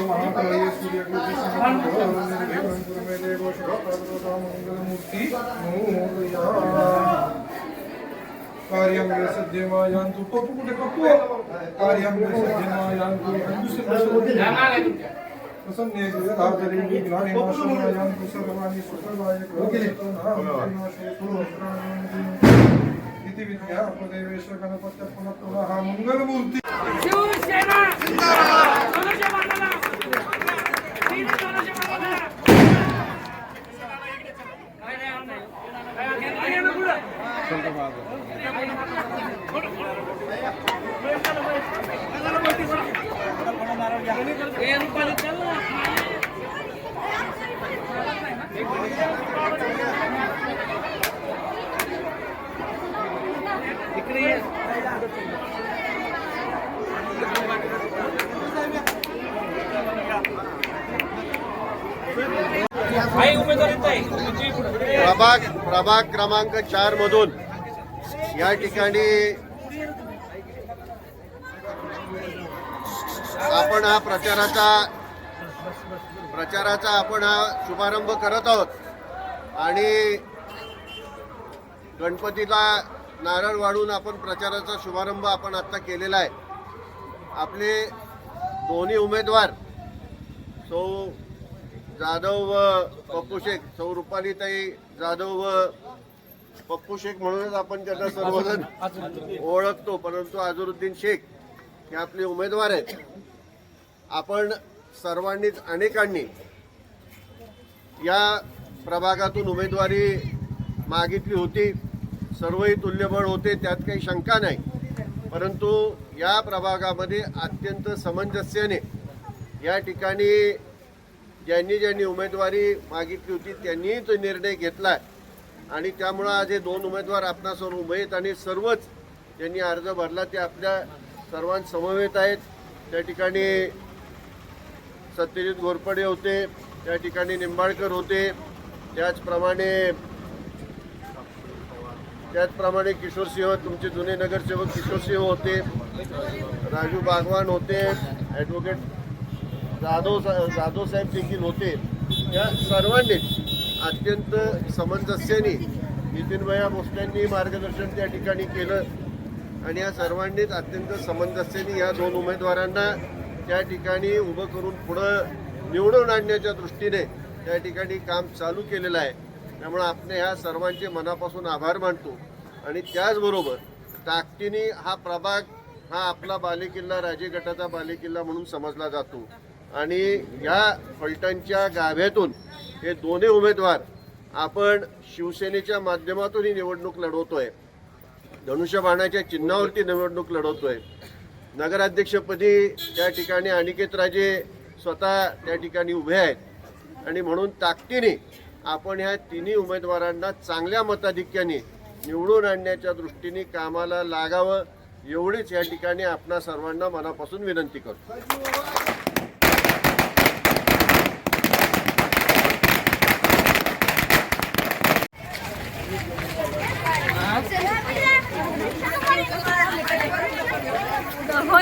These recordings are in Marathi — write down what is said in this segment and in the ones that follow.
महाकाय सूर्यकोटि समप्रभदेव मंगलमूर्ति कार्यं सद्यमायान्तु पप्पू कुठे पप्पू कार्यं सद्यमायान्तु दुसरे प्रसन्ने नाशनायान्तु सर्वाणि सुखदाय इति নীতিবিদ্যা উপনিবেশন পুনঃ মঙ্গলমূর্তি। ఏ రూపాయలు प्रभाग प्रभाग क्रमांक चार मधून या ठिकाणी आपण हा प्रचाराचा प्रचाराचा आपण हा शुभारंभ करत आहोत. आणि गणपतीला नारळ वाढून आपण प्रचाराचा शुभारंभ आपण आता केलेला आहे. आपले दोन्ही उमेदवार सौ जाधव व पप्पू शेख सौ रुपालीताई जाधव व पप्पू शेख म्हणूनच आपण त्यांना सर्वजण ओळखतो परंतु अझरुद्दीन शेख हे आपले उमेदवार आहेत. आपण सर्वांनीच अनेकांनी या प्रभागातून उमेदवारी मागितली होती. सर्वही तुल्यबळ होते त्यात काही शंका नाही. परंतु या प्रभागामध्ये अत्यंत समंजस्याने या ठिकाणी ज्यांनी ज्यांनी उमेदवारी मागितली होती त्यांनीही तो निर्णय घेतला आणि त्यामुळं आज हे दोन उमेदवार आपणासमोर उभे आहेत आणि सर्वच ज्यांनी अर्ज भरला ते आपल्या सर्वांसमवेत आहेत. त्या ठिकाणी सत्यजित घोरपडे होते त्या ठिकाणी निंबाळकर होते त्याचप्रमाणे त्याचप्रमाणे किशोरसिंह तुमचे जुने नगरसेवक किशोरसिंह होते राजू बागवान होते ॲडव्होकेट जाधव सा- जाधव साहेब देखील होते. या सर्वांनीच अत्यंत समंजस्याने नितीनभया भोसल्यांनी मार्गदर्शन त्या ठिकाणी केलं. आणि या सर्वांनीच अत्यंत समंजस्याने या दोन उमेदवारांना त्या ठिकाणी उभं करून पुढं निवडून आणण्याच्या दृष्टीने त्या ठिकाणी काम चालू केलेलं आहे. त्यामुळे आपण ह्या सर्वांचे मनापासून आभार मानतो. आणि त्याचबरोबर ताकदीने हा प्रभाग हा आपला बालेकिल्ला राजे गटाचा बालेकिल्ला म्हणून समजला जातो. आणि या फलटणच्या गाभ्यातून हे दोन्ही उमेदवार आपण शिवसेनेच्या माध्यमातून ही निवडणूक लढवतोय. धनुष्यबाणाच्या चिन्हावरती निवडणूक लढवतोय. नगराध्यक्षपदी त्या ठिकाणी अनिकेत राजे स्वतः त्या ठिकाणी उभे आहेत. आणि म्हणून ताकदीने आपण ह्या तिन्ही उमेदवारांना चांगल्या मताधिक्याने निवडून आणण्याच्या दृष्टीने कामाला लागावं एवढीच या ठिकाणी आपणा सर्वांना मनापासून विनंती करतो होय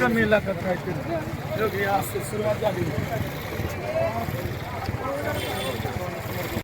कमी लागत काहीतरी सुरुवात झाली